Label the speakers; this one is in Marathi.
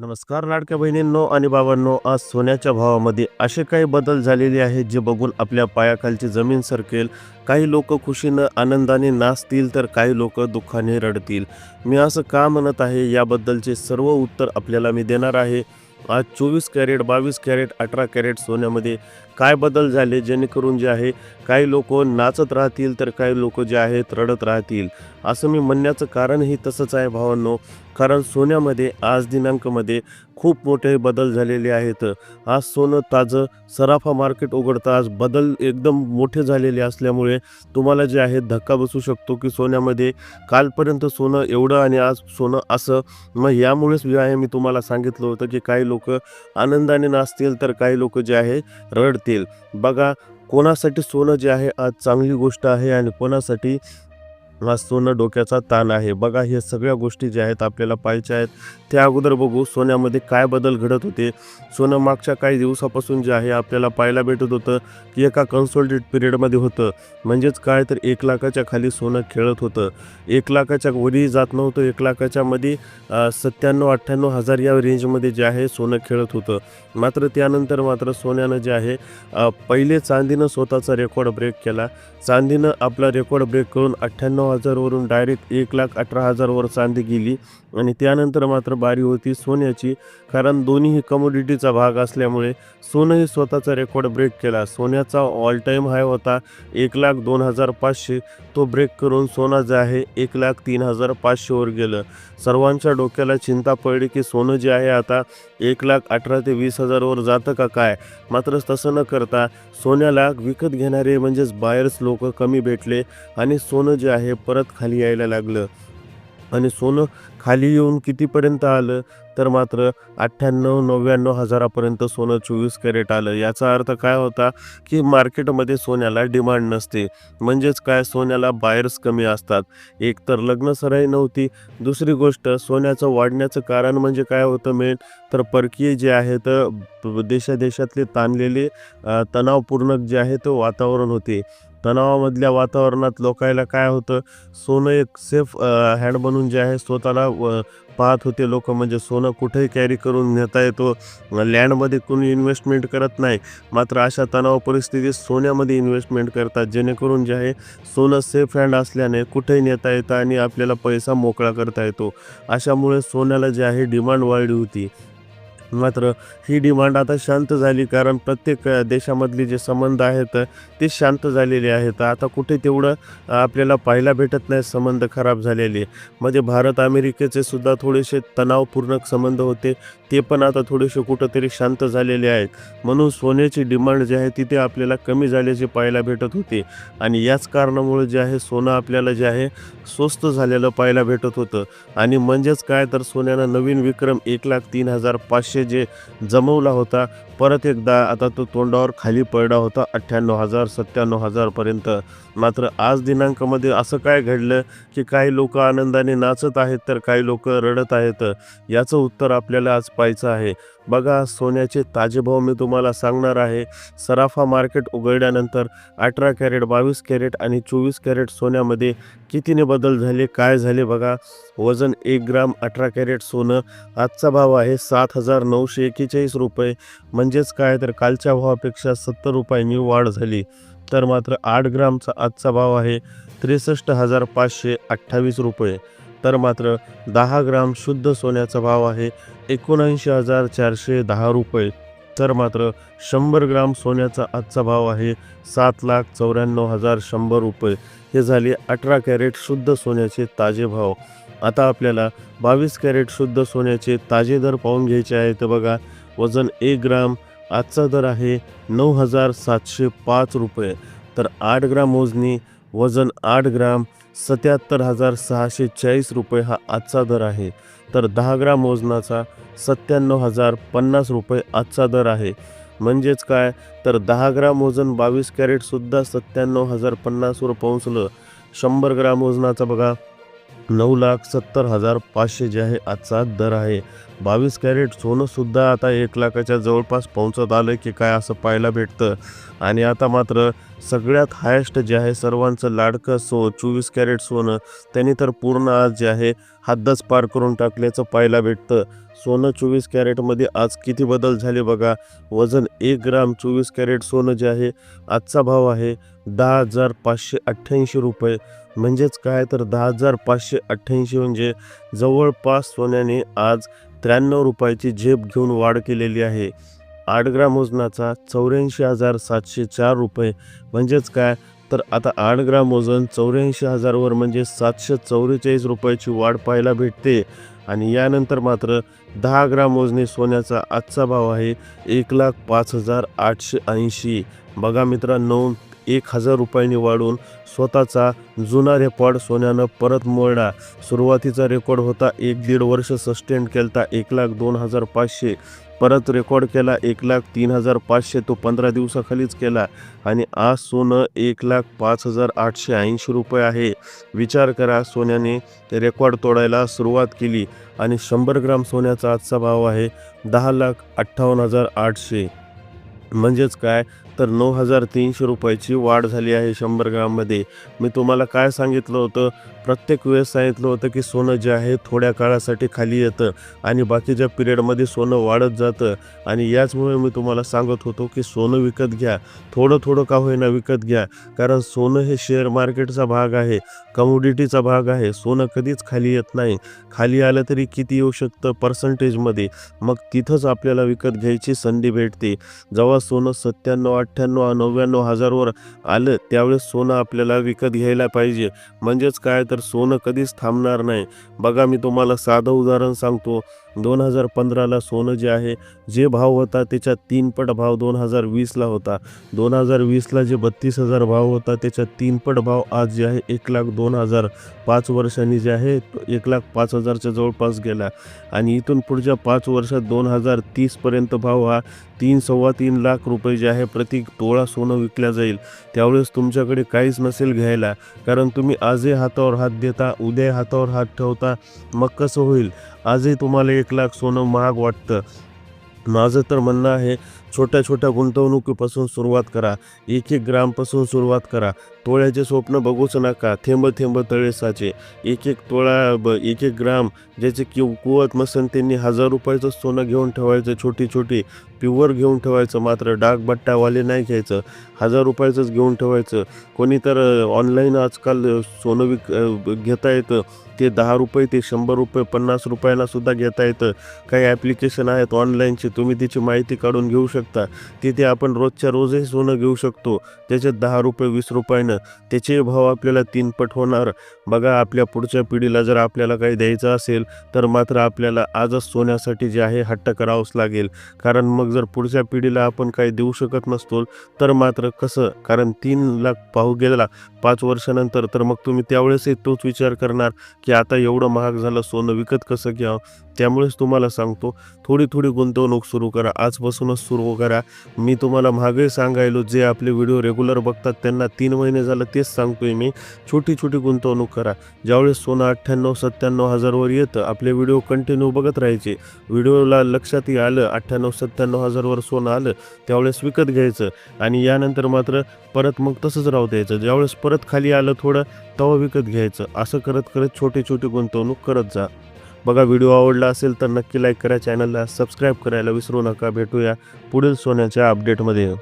Speaker 1: नमस्कार लाडक्या बहिणींनो आणि बाबांनो आज सोन्याच्या भावामध्ये असे काही बदल झालेले आहेत जे बघून आपल्या पायाखालची जमीन सरकेल काही लोक खुशीनं आनंदाने नाचतील तर काही लोक दुःखाने रडतील. मी असं का म्हणत आहे याबद्दलचे सर्व उत्तर आपल्याला मी देणार आहे. आज चोवीस कॅरेट बावीस कॅरेट अठरा कॅरेट सोन्यामध्ये काय बदल झाले जेणेकरून जे आहे काही लोक नाचत राहतील तर काही लोक जे आहेत रडत राहतील. असं मी म्हणण्याचं कारणही तसंच आहे भावांनो. कारण सोन्यामध्ये आज दिनांकमध्ये खूप मोठे बदल झालेले आहेत. आज सोनं ताजं सराफा मार्केट उघडतं. आज बदल एकदम मोठे झालेले असल्यामुळे तुम्हाला जे आहे धक्का बसू शकतो की सोन्यामध्ये कालपर्यंत सोनं एवढं आणि आज सोनं असं. मग यामुळेच जे आहे मी तुम्हाला सांगितलं होतं की काही लोक आनंदाने नाचतील तर काही लोक जे आहे रडतील. बघा कोणासाठी सोनं जे आहे आज चांगली गोष्ट आहे आणि कोणासाठी हा सोनं डोक्याचा ताण आहे. बघा हे सगळ्या गोष्टी ज्या आहेत आपल्याला पाहायच्या आहेत. त्या अगोदर बघू सोन्यामध्ये काय बदल घडत होते. सोनं मागच्या काही दिवसापासून जे आहे आपल्याला पाहायला भेटत होतं की एका कन्सोल्टेड पिरियडमध्ये होतं. म्हणजेच काय तर एक लाखाच्या खाली सोनं खेळत होतं. एक लाखाच्या वरही जात नव्हतं. एक लाखाच्या मध्ये सत्त्याण्णव अठ्ठ्याण्णव हजार या रेंजमध्ये जे आहे सोनं खेळत होतं. मात्र त्यानंतर मात्र सोन्यानं जे आहे पहिले चांदीनं स्वतःचा रेकॉर्ड ब्रेक केला. चांदीनं आपला रेकॉर्ड ब्रेक करून अठ्ठ्याण्णव हजारवरून डायरेक्ट एक लाख अठरा हजारवर चांदी गेली. आणि त्यानंतर मात्र बारी होती सोन्याची. कारण दोन्हीही कमोडिटीचा भाग असल्यामुळे सोनंही स्वतःचा रेकॉर्ड ब्रेक केला. सोन्याचा ऑल टाईम हाय होता. एक लाख दोन हजार पाचशे. तो ब्रेक करून सोना जे आहे एक लाख तीन हजार पाचशेवर गेलं. सर्वांच्या डोक्याला चिंता पडली की सोनं जे आहे आता एक लाख अठरा ते वीस हजारवर जातं का काय? मात्र तसं न करता सोन्याला विकत घेणारे म्हणजेच बायर्स लोक कमी भेटले. आणि सोनं जे आहे परत खाली यायला लागलं. आणि सोनं खाली येऊन कितीपर्यंत आलं? तर मात्र अठ्ठ्याण्णव नव्याण्णव हजारापर्यंत सोनं चोवीस कॅरेट आलं. याचा अर्थ काय होता की मार्केटमध्ये सोन्याला डिमांड नसते. म्हणजेच काय? सोन्याला बायर्स कमी असतात. एक तर लग्न सराई नव्हती. दुसरी गोष्ट सोन्याचं वाढण्याचं कारण म्हणजे काय होतं मेन? तर परकीय जे आहेत तर देशादेशातले ताणलेले तणावपूर्ण जे आहे ते वातावरण होते. तणावामधल्या वातावरणात लोकायला काय होतं? सोनं एक सेफ हँड बनून जे आहे स्वतःला व- पाहत होते लोक. म्हणजे सोनं कुठेही कॅरी करून नेता येतो. लँडमध्ये कोणी इन्व्हेस्टमेंट करत नाही. मात्र अशा तणाव परिस्थितीत सोन्यामध्ये इन्व्हेस्टमेंट करतात. जेणेकरून जे आहे सोनं सेफ हँड असल्याने कुठेही नेता येतं आणि आपल्याला पैसा मोकळा करता येतो. अशामुळे सोन्याला जे आहे डिमांड वाढली होती. मात्र ही डिमांड आता शांत झाली कारण प्रत्येक देशामधले जे संबंध आहेत ते शांत झालेले आहेत. आता कुठे तेवढं आपल्याला पाहायला भेटत नाही संबंध खराब झालेले. म्हणजे भारत अमेरिकेचे सुद्धा थोडेसे तणावपूर्णक संबंध होते ते पण आता थोडेसे कुठंतरी शांत झालेले आहेत. म्हणून सोन्याची डिमांड जी आहे तिथे आपल्याला कमी झाल्याचे पाहायला भेटत होते. आणि याच कारणामुळे जे आहे सोनं आपल्याला जे आहे स्वस्त झालेलं पाहायला भेटत होतं. आणि म्हणजेच काय तर सोन्यानं नवीन विक्रम एक लाख तीन हजार पाचशे जे जमवला होता परत एकदा आता तो तोंडावर खाली पडला होता. अठ्ठ्याण्णव हजार सत्त्याण्णव हजारपर्यंत मात्र आज दिनांकामध्ये असं काय घडलं की काही लोक आनंदाने नाचत आहेत तर काही लोक रडत आहेत? याचं उत्तर आपल्याला आज पाहायचं आहे. बघा सोन्याचे ताजे भाव मी तुम्हाला सांगणार आहे. सराफा मार्केट उघडल्यानंतर अठरा कॅरेट बावीस कॅरेट आणि चोवीस कॅरेट सोन्यामध्ये कितीने बदल झाले काय झाले बघा? वजन एक ग्राम अठरा कॅरेट सोनं. आजचा भाव आहे सात हजार नऊशे एक्केचाळीस रुपये. म्हणजे म्हणजेच काय तर कालच्या भावापेक्षा सत्तर रुपयांनी वाढ झाली. तर मात्र आठ ग्रामचा आजचा भाव आहे त्रेसष्ट हजार पाचशे अठ्ठावीस रुपये. तर मात्र दहा ग्राम शुद्ध सोन्याचा भाव आहे एकोणऐंशी हजार चारशे दहा रुपये. तर मात्र शंभर ग्राम सोन्याचा आजचा भाव आहे सात लाख चौऱ्याण्णव हजार शंभर रुपये. हे झाले अठरा कॅरेट शुद्ध सोन्याचे ताजे भाव. आता आपल्याला बावीस कॅरेट शुद्ध सोन्याचे ताजे दर पाहून घ्यायचे आहे तर बघा. वजन एक ग्राम आजचा दर आहे नऊ हजार सातशे पाच रुपये. तर आठ ग्राम मोजणी वजन आठ ग्राम सत्याहत्तर हजार सहाशे चाळीस रुपये हा आजचा दर आहे. तर दहा ग्राम वजनाचा सत्त्याण्णव हजार पन्नास रुपये आजचा दर आहे. म्हणजेच काय? तर दहा ग्राम वजन बावीस कॅरेटसुद्धा सत्त्याण्णव हजार पन्नासवर पोहोचलं. शंभर ग्राम वजनाचा बघा. नऊ लाख सत्तर हजार पाचशे जे आहे आजचा दर आहे. बावीस कॅरेट सोनंसुद्धा आता एक लाखाच्या जवळपास पोहोचत आलं की काय असं पाहायला भेटतं. आणि आता मात्र सगळ्यात हायेस्ट जे आहे सर्वांचं लाडकं सो चोवीस कॅरेट सोनं त्यांनी तर पूर्ण आज जे आहे हद्दच पार करून टाकल्याचं पाहायला भेटतं. सोनं चोवीस कॅरेटमध्ये आज किती बदल झाले बघा. वजन एक ग्राम चोवीस कॅरेट सोनं जे आहे आजचा भाव आहे दहा हजार पाचशे अठ्ठ्याऐंशी रुपये. म्हणजेच काय तर दहा हजार पाचशे अठ्ठ्याऐंशी म्हणजे जवळपास सोन्याने आज त्र्याण्णव रुपयाची झेप घेऊन वाढ केलेली आहे. आठ ग्राम वजनाचा चौऱ्याऐंशी हजार सातशे चार रुपये. म्हणजेच काय? तर आता आठ ग्राम वजन चौऱ्याऐंशी हजारवर म्हणजे सातशे चौवेचाळीस रुपयाची वाढ पाहायला भेटते. आणि यानंतर मात्र दहा ग्राम वजनी सोन्याचा आजचा भाव आहे एक लाख पाच हजार आठशे ऐंशी. बघा मित्रांनो एक हजार रुपयांनी वाढून स्वतःचा जुना रेकॉर्ड सोन्यानं परत मोडला. सुरुवातीचा रेकॉर्ड होता एक दीड वर्ष सस्टेन केलता एक लाख दोन हजार पाचशे. परत रेकॉर्ड केला एक लाख तीन हजार पाचशे तो पंधरा दिवसाखालीच केला. आणि आज सोनं एक लाख पाच हजार आठशे ऐंशी रुपये आहे. विचार करा सोन्याने ते रेकॉर्ड तोडायला सुरुवात केली आणि शंभर ग्राम सोन्याचा आजचा भाव आहे दहा लाख अठ्ठावन्न हजार आठशे. म्हणजेच काय? तर नऊ हजार तीनशे रुपयाची वाढ झाली आहे शंभर ग्राममध्ये. मी तुम्हाला काय सांगितलं होतं? प्रत्येक वेळेस सांगितलं होतं की सोनं जे आहे थोड्या काळासाठी खाली येतं आणि बाकीच्या पिरियडमध्ये सोनं वाढत जातं आणि याचमुळे मी तुम्हाला सांगत होतो की सोनं विकत घ्या. थोडं थोडं का होईना विकत घ्या. कारण सोनं हे शेअर मार्केटचा भाग आहे कमोडिटीचा भाग आहे. सोनं कधीच खाली येत नाही. खाली आलं तरी किती येऊ शकतं पर्सेंटेजमध्ये मग तिथंच आपल्याला विकत घ्यायची संधी भेटते. जेव्हा सोनं सत्त्याण्णव अठ्ठ्याण्णव नव्याण्णव हजारवर आलं त्यावेळेस सोनं आपल्याला विकत घ्यायला पाहिजे. म्हणजेच काय? तर सोनं कधीच थांबणार नाही. बघा मी तुम्हाला साधं उदाहरण सांगतो. दोन हजार पंधराला सोनं जे आहे जे भाव होता त्याच्या तीनपट भाव दोन हजार वीसला होता. दोन हजार वीसला जे बत्तीस हजार भाव होता त्याच्या तीनपट भाव आज जे आहे एक लाख दोन हजार पाच वर्षांनी जे आहे एक लाख पाच हजारच्या जवळपास गेला. आणि इथून पुढच्या पाच वर्षात दोन हजार तीसपर्यंत भाव हा तीन सव्वा तीन लाख रुपये जे आहे प्रति तोळा सोनं विकल्या जाईल. त्यावेळेस तुमच्याकडे काहीच नसेल घ्यायला कारण तुम्ही आजही हातावर हात देता उद्या हातावर हात ठेवता मग कसं होईल? आजही तुम्हाला एक लाख सोनं महाग वाटतं. माझं तर म्हणणं आहे छोट्या छोट्या गुंतवणुकीपासून सुरुवात करा. एक एक ग्रामपासून सुरुवात करा. तोळ्याचे स्वप्न बघूच नका. थेंब थेंब तळेसाचे. एक एक तोळा ब एक एक ग्राम ज्याचे कि कुवत मसन त्यांनी हजार रुपयाचं सोनं घेऊन ठेवायचं छोटी छोटी प्युअर घेऊन ठेवायचं मात्र डाग बट्टावाले नाही घ्यायचं. हजार रुपयाचंच घेऊन ठेवायचं. कोणी तर ऑनलाईन आजकाल सोनं विक घेता येतं. ते दहा रुपये ते शंभर रुपये पन्नास रुपयाला सुद्धा घेता येतं. काही ॲप्लिकेशन आहेत ऑनलाईनचे. तुम्ही तिची माहिती काढून घेऊ शकता. तिथे आपण रोजच्या रोजही सोनं घेऊ शकतो. त्याच्यात दहा रुपये वीस रुपयानं. त्याचे भाव आपल्याला तीनपट होणार. बघा आपल्या पुढच्या पिढीला जर आपल्याला काही द्यायचं असेल तर मात्र आपल्याला आजच सोन्यासाठी जे आहे हट्ट करावंच लागेल. कारण मग जर पुढच्या पिढीला आपण काही देऊ शकत नसतो तर मात्र कसं? कारण तीन लाख पाहू गेला पाच वर्षानंतर तर मग तुम्ही त्यावेळेसही तोच विचार करणार की आता एवढं महाग झालं सोनं विकत कसं घ्यावं? त्यामुळेच तुम्हाला सांगतो थोडी थोडी गुंतवणूक सुरू करा. आजपासूनच सुरू हो करा. मी तुम्हाला मागे सांगायलो जे आपले व्हिडिओ रेग्युलर बघतात त्यांना तीन महिने झालं तेच सांगतोय मी. छोटी छोटी गुंतवणूक करा. ज्यावेळेस सोनं अठ्ठ्याण्णव सत्त्याण्णव हजारवर येतं आपले व्हिडिओ कंटिन्यू बघत राहायचे. व्हिडिओला लक्षातही आलं अठ्ठ्याण्णव सत्त्याण्णव हजारवर सोनं आलं त्यावेळेस विकत घ्यायचं. आणि यानंतर मात्र परत मग तसंच राहू द्यायचं. ज्यावेळेस परत खाली आलं थोडं तवा विकत घ्यायचं. असं करत करत छोटी छोटी गुंतवणूक करत जा. बघा व्हिडिओ आवडला असेल तर नक्की लाईक करा चॅनलला सबस्क्राईब करायला विसरू नका. भेटूया पुढील सोन्याच्या अपडेटमध्ये.